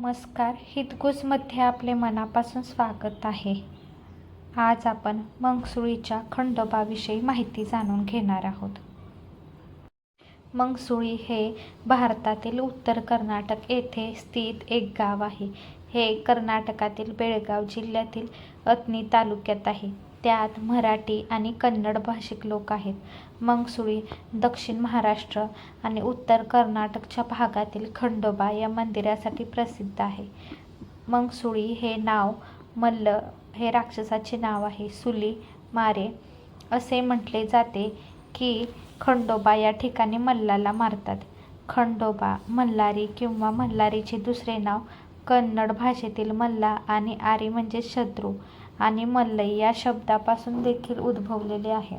नमस्कार. हितगुजमध्ये आपले मनापासून स्वागत आहे. आज आपण मंगसुळीच्या खंडोबाविषयी माहिती जाणून घेणार आहोत. मंगसुळी हे भारतातील उत्तर कर्नाटक येथे स्थित एक गाव आहे. हे कर्नाटकातील बेळगाव जिल्ह्यातील अत्नी तालुक्यात आहे. त्यात मराठी आणि कन्नड भाषिक लोक आहेत. मंगसुळी दक्षिण महाराष्ट्र आणि उत्तर कर्नाटकच्या भागातील खंडोबा या मंदिरासाठी प्रसिद्ध आहे. मंगसुळी हे नाव मल्ल हे राक्षसाचे नाव आहे. सुली मारे असे म्हटले जाते की खंडोबा या ठिकाणी मल्लाला मारतात. खंडोबा मल्हारी किंवा मल्हारीचे दुसरे नाव कन्नड भाषेतील मल्ला आणि आरी म्हणजे शत्रू. आणि मल्लई या शब्दापासून देखील उद्भवलेले आहे.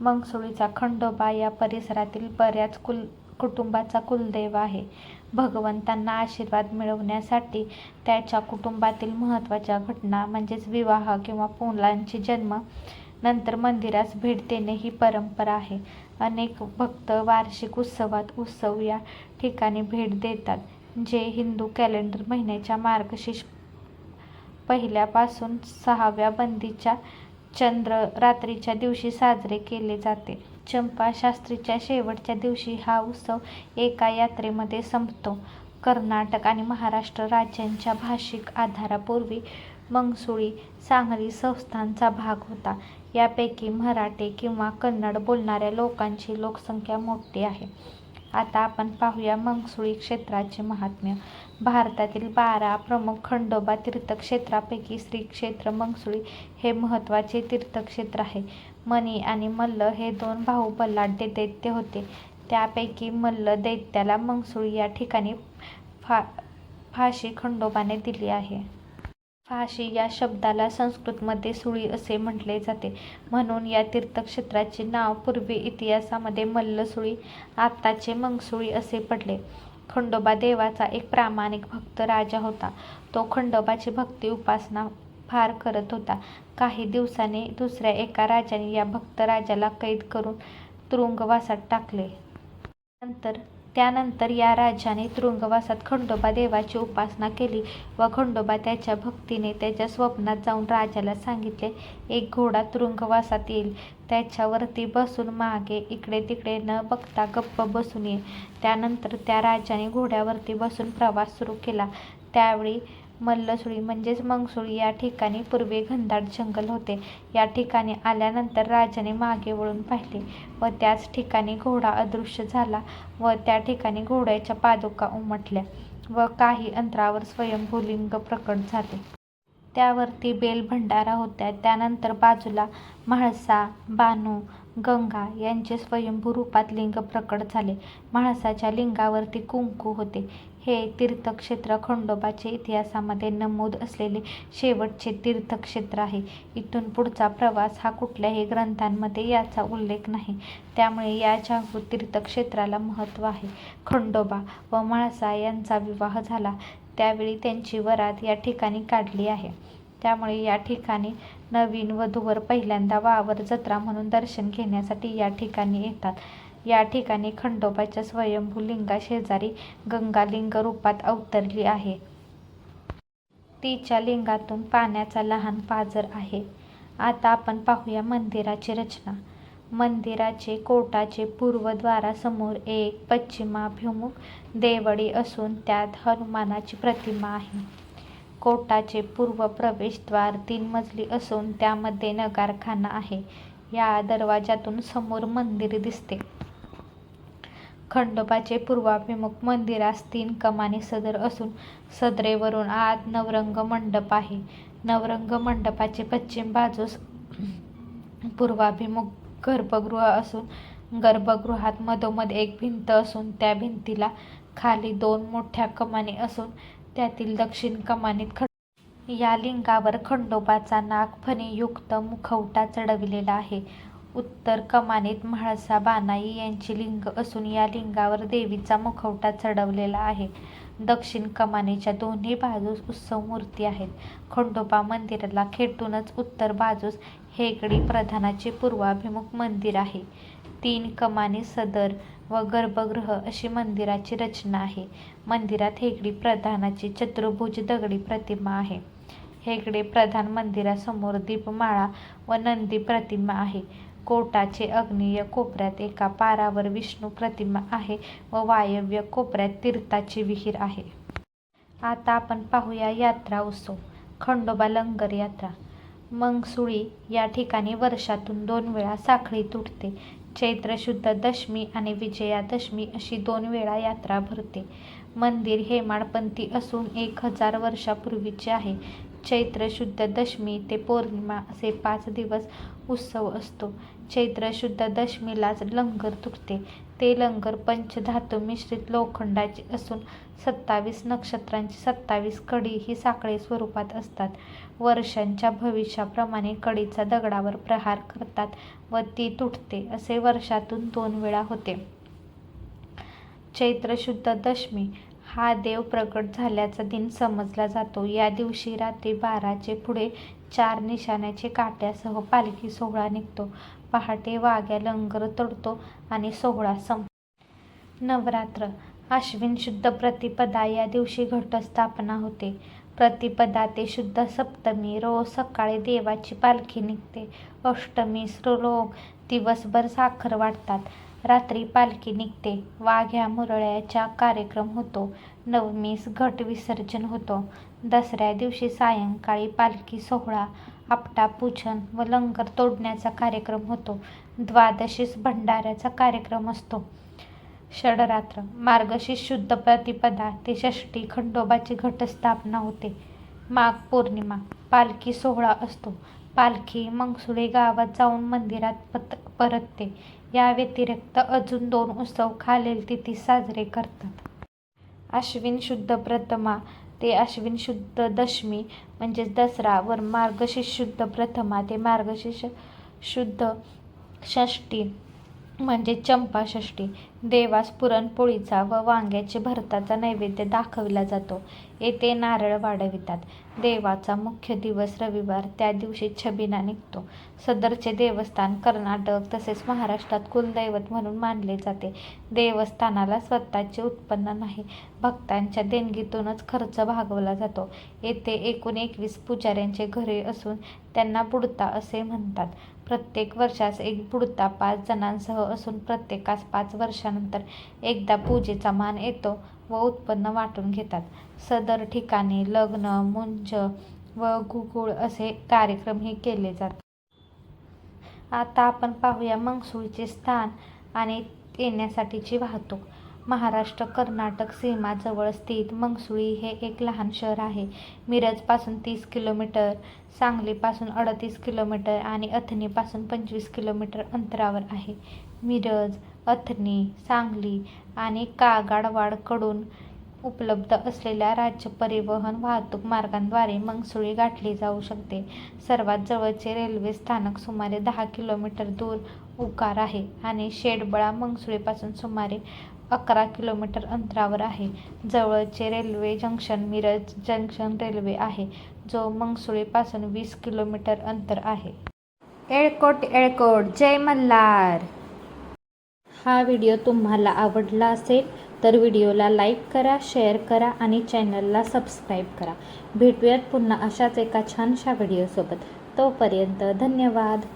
मंगसुळीचा खंडोबा या परिसरातील बऱ्याच कुल कुटुंबाचा कुलदैव आहे. भगवंतांना आशीर्वाद मिळवण्यासाठी त्याच्या कुटुंबातील महत्त्वाच्या घटना म्हणजेच विवाह किंवा मुलांची जन्म नंतर मंदिरास भेट देणे ही परंपरा आहे. अनेक भक्त वार्षिक उत्सवात उत्सव या ठिकाणी भेट देतात जे हिंदू कॅलेंडर महिन्याच्या मार्गशीर्ष पहिल्यापासून सहाव्या बंदीच्या चंद्र रात्रीच्या दिवशी साजरे केले जाते. चंपा शास्त्रीच्या शेवटच्या दिवशी हा उत्सव एका यात्रेमध्ये संपतो. कर्नाटक आणि महाराष्ट्र राज्यांच्या भाषिक आधारापूर्वी मंगसुळी सांगली संस्थांचा भाग होता. यापैकी मराठी किंवा कन्नड बोलणाऱ्या लोकांची लोकसंख्या मोठी आहे. आता आपण पाहूया मंगसुळी क्षेत्राचे महात्म्य. भारतातील बारा प्रमुख खंडोबा तीर्थक्षेत्रापैकी श्री क्षेत्र मंगसुळी हे महत्त्वाचे तीर्थक्षेत्र आहे. मणी आणि मल्ल हे दोन भाऊ बलाढ्य दैत्य होते. त्यापैकी मल्ल दैत्याला मंगसुळी या ठिकाणी फा फाशी खंडोबाने दिली आहे. काशी या शब्दाला संस्कृतमध्ये सुळी असे म्हटले जाते. म्हणून या तीर्थक्षेत्राचे नाव पूर्वी इतिहासामध्ये मल्लसुळी आत्ताचे मंगसुळी असे पडले. खंडोबा देवाचा एक प्रामाणिक भक्त राजा होता. तो खंडोबाची भक्ती उपासना फार करत होता. काही दिवसांनी दुसऱ्या एका राजाने या भक्त राजाला कैद करून तुरुंगवासात टाकले. नंतर त्यानंतर या राजाने तुरुंगवासात खंडोबा देवाची उपासना केली व खंडोबा त्याच्या भक्तीने त्याच्या स्वप्नात जाऊन राजाला सांगितले एक घोडा तुरुंगवासात येईल. त्याच्यावरती बसून मागे इकडे तिकडे न बघता गप्प बसून ये. त्यानंतर त्या राजाने घोड्यावरती बसून प्रवास सुरू केला. त्यावेळी मल्लसुळी म्हणजेच मंगसुळी या ठिकाणी पूर्वी घनदाट जंगल होते. या ठिकाणी आल्यानंतर राजाने मागे वळून पाहिले व त्याच ठिकाणी घोडा अदृश्य झाला व त्या ठिकाणी घोड्याच्या पादुका उमटल्या व काही अंतरावर स्वयंभूलिंग प्रकट झाले. त्यावरती बेल भंडारा होत्या. त्यानंतर बाजूला म्हाळसा बानू गंगा यांचे स्वयंभू रूपात लिंग प्रकट झाले. म्हाळसाच्या लिंगावरती कुंकू होते. हे तीर्थक्षेत्र खंडोबाचे इतिहासामध्ये नमूद असलेले शेवटचे तीर्थक्षेत्र आहे. इथून पुढचा प्रवास हा कुठल्याही ग्रंथांमध्ये याचा उल्लेख नाही. त्यामुळे या जागृत तीर्थक्षेत्राला महत्त्व आहे. खंडोबा व म्हाळसा यांचा विवाह झाला. त्यावेळी त्यांची वरात या ठिकाणी काढली आहे. त्यामुळे या ठिकाणी नवीन वधूवर पहिल्यांदा वावर जत्रा म्हणून दर्शन घेण्यासाठी या ठिकाणी येतात. या ठिकाणी खंडोबाच्या स्वयंभू लिंगा शेजारी गंगालिंग रूपात अवतरली आहे. तिच्या लिंगातून पाण्याचा लहान पाजर आहे. आता आपण पाहूया मंदिराची रचना. मंदिराचे कोटाचे पूर्वद्वारासमोर एक पश्चिमाभिमुख देवडी असून त्यात हनुमानाची प्रतिमा आहे. कोटाचे पूर्व प्रवेशद्वार तीन मजली असून त्यामध्ये नगारखाना आहे. या दरवाजातून समोर मंदिर दिसते. खंडोबाचे पूर्वाभिमुख मंदिरास तीन कमानी सदर असून सदरेवरून आत नवरंग मंडप आहे. नवरंग मंडपाचे पश्चिम बाजूस पूर्वाभिमुख गर्भगृह असून गर्भगृहात मधोमध एक भिंत असून त्या भिंतीला खाली दोन मोठ्या कमानी असून त्यातील दक्षिण कमानीत खंड या लिंगावर खंडोबाचा नागफणीयुक्त मुखवटा चढविलेला आहे. उत्तर कमानीत म्हाळसा बानाई यांची लिंग असून या लिंगावर देवीचा मुखवटा चढवलेला आहे. दक्षिण कमानीच्या दोन्ही बाजूस उत्सव मूर्ती आहेत. खंडोबा मंदिराला खेटूनच उत्तर बाजूस हेगडी प्रधानाचे पूर्वाभिमुख मंदिर आहे. तीन कमानी सदर व गर्भगृह अशी मंदिराची रचना आहे. मंदिरात हेगडी प्रधानाची चतुर्भुज दगडी प्रतिमा आहे. हेगडे प्रधान मंदिरासमोर दीपमाळा व नंदी प्रतिमा आहे. कोटाचे अग्नेय कोपऱ्यात एका पारावर विष्णू प्रतिमा आहे व वायव्य कोपऱ्यात तीर्थाची विहीर आहे. आता आपण पाहूया यात्रा उत्सव खंडोबा लंगर यात्रा. मंगसुळी या ठिकाणी वर्षातून दोन वेळा साखळी तुटते. चैत्र शुद्ध दशमी आणि विजयादशमी अशी दोन वेळा यात्रा भरते. मंदिर हेमाडपंथी असून एक हजार वर्षापूर्वीचे आहे. चैत्र शुद्ध दशमी ते पौर्णिमा असे पाच दिवस उत्सव असतो. चैत्र शुद्ध दशमीलाच लंगर तुटते. ते लंगर पंचधातू मिश्रित लोखंडाचे असून सत्तावीस नक्षत्रांची सत्तावीस कडी ही साखळी स्वरूपात असतात. वर्षांच्या भविष्याप्रमाणे कडीचा दगडावर प्रहार करतात व ती तुटते असे वर्षातून दोन वेळा होते. चैत्र शुद्ध दशमी हा देव प्रकट झाल्याचा दिन समजला जातो. या दिवशी रात्री बाराचे पुढे चार निशाण्याचे काट्यासह पालखी सोहळा निघतो. पहाटे वाघ्या लंगर तोडतो आणि सोहळा संप नवरात्र. आश्विन शुद्ध प्रतिपदा या दिवशी घटस्थापना होते. प्रतिपदा ते शुद्ध सप्तमी रोज सकाळी देवाची पालखी निघते. अष्टमी श्लोक दिवसभर साखर वाटतात रात्री पालखी निघते. वाघ्या मुरळ्याचा कार्यक्रम होतो. नवमीस घट विसर्जन होतो. दसऱ्या दिवशी सायंकाळी पालखी सोहळा आपटा पूजन व लंगर तोडण्याचा कार्यक्रम होतो. द्वादशीस भंडाऱ्याचा कार्यक्रम असतो. षडरात्र. मार्गशीर्ष शुद्ध प्रतिपदा. ते षष्टी खंडोबाची घटस्थापना होते. माघ पौर्णिमा. पालखी सोहळा असतो. पालखी मंगसुळे गावात जाऊन मंदिरात पत परतते. या व्यतिरिक्त अजून दोन उत्सव खालील तिथी साजरे करतात. आश्विन शुद्ध प्रथमा ते आश्विन शुद्ध दशमी म्हणजेच दसरा वर मार्गशीर्ष शुद्ध प्रथमा ते मार्गशीर्ष शुद्ध षष्टी म्हणजे चंपाषष्ठी. देवास पुरणपोळीचा व वांग्याचे भरताचा नैवेद्य दाखविला जातो. येथे नारळ वाढवितात. देवाचा मुख्य दिवस रविवार त्या दिवशी छबिना निघतो. सदरचे देवस्थान कर्नाटक तसेच महाराष्ट्रात कुलदैवत म्हणून मानले जाते. देवस्थानाला स्वतःचे उत्पन्न नाही भक्तांच्या देणगीतूनच खर्च भागवला जातो. येथे एकूण एकवीस पुजाऱ्यांचे घरे असून त्यांना बुडता असे म्हणतात. प्रत्येक वर्षास एक पुढता पाच जणांसह असून प्रत्येकास पाच वर्षानंतर एकदा पूजेचा मान येतो व उत्पन्न वाटून घेतात. सदर ठिकाणी लग्न मुंज व गुगुळ असे कार्यक्रमही केले जातात आता आपण पाहूया मंगसुळीचे स्थान आणि येण्यासाठीची वाहतूक. महाराष्ट्र कर्नाटक सीमाजवळ स्थित मंगसुळी हे एक लहान शहर आहे. मिरजपासून तीस किलोमीटर सांगलीपासून अडतीस किलोमीटर आणि अथणीपासून पंचवीस किलोमीटर अंतरावर आहे. मिरज अथणी सांगली आणि कागाडवाडकडून उपलब्ध असलेल्या राज्य परिवहन वाहतूक मार्गांद्वारे मंगसुळी गाठली जाऊ शकते. सर्वात जवळचे रेल्वे स्थानक सुमारे दहा किलोमीटर दूर उकार आहे आणि शेडबळा मंगसुळीपासून सुमारे अकरा किलोमीटर अंतरावर आहे. जवळचे railway junction Miraj junction railway आहे जो मंगसुळीपासून वीस किलोमीटर अंतर आहे. एळकोट एळकोट जय मल्हार! हा व्हिडिओ तुम्हाला आवडला असेल तर व्हिडिओला लाईक करा शेअर करा आणि चॅनलला सबस्क्राईब करा. भेटूयात पुन्हा अशाच एका छानशा व्हिडिओसोबत. तोपर्यंत धन्यवाद!